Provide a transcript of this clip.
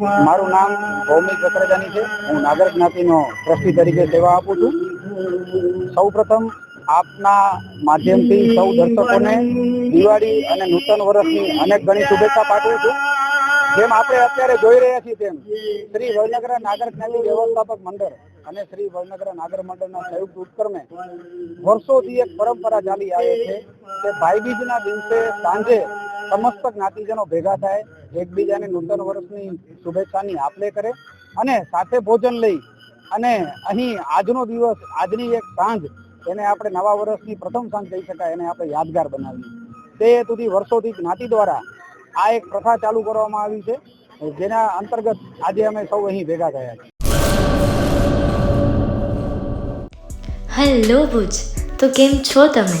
મારું નામ ભૌમિક કકરેજાની છે. હું નાગર જ્ઞાતિનો ટ્રસ્ટી તરીકે સેવા આપું છું. સૌપ્રથમ આપના માધ્યમથી સૌ દર્શકોને દિવાળી અને નૂતન વર્ષની અનેક ઘણી શુભેચ્છા પાઠવું છું. જેમ આપણે અત્યારે જોઈ રહ્યા છીએ તેમ શ્રી વડનગર નાગર જ્ઞાતિ વ્યવસ્થાપક મંડળ અને શ્રી વડનગર નાગર મંડળના સંયુક્ત ઉપક્રમે વર્ષોથી એક પરંપરા ચાલી આવે છે કે ભાઈબીજના દિવસે સાંજે સમસ્ત જ્ઞાતિજનો ભેગા થાય, એકબીજાને નૂતન વર્ષની શુભેચ્છાની આપલે કરે અને સાથે ભોજન લઈ અને અહીં આજનો દિવસ, આજની એક સાંજ, એને આપણે નવા વર્ષની પ્રથમ સાંજ કહી શકાય, એને આપણે યાદગાર બનાવીએ. તે હેતુથી વર્ષોથી જ્ઞાતિ દ્વારા આ એક પ્રથા ચાલુ કરવામાં આવી છે, જેના અંતર્ગત આજે અમે સૌ અહીં ભેગા થયા છીએ. હેલો ભુજ. તો કેમ છો તમે?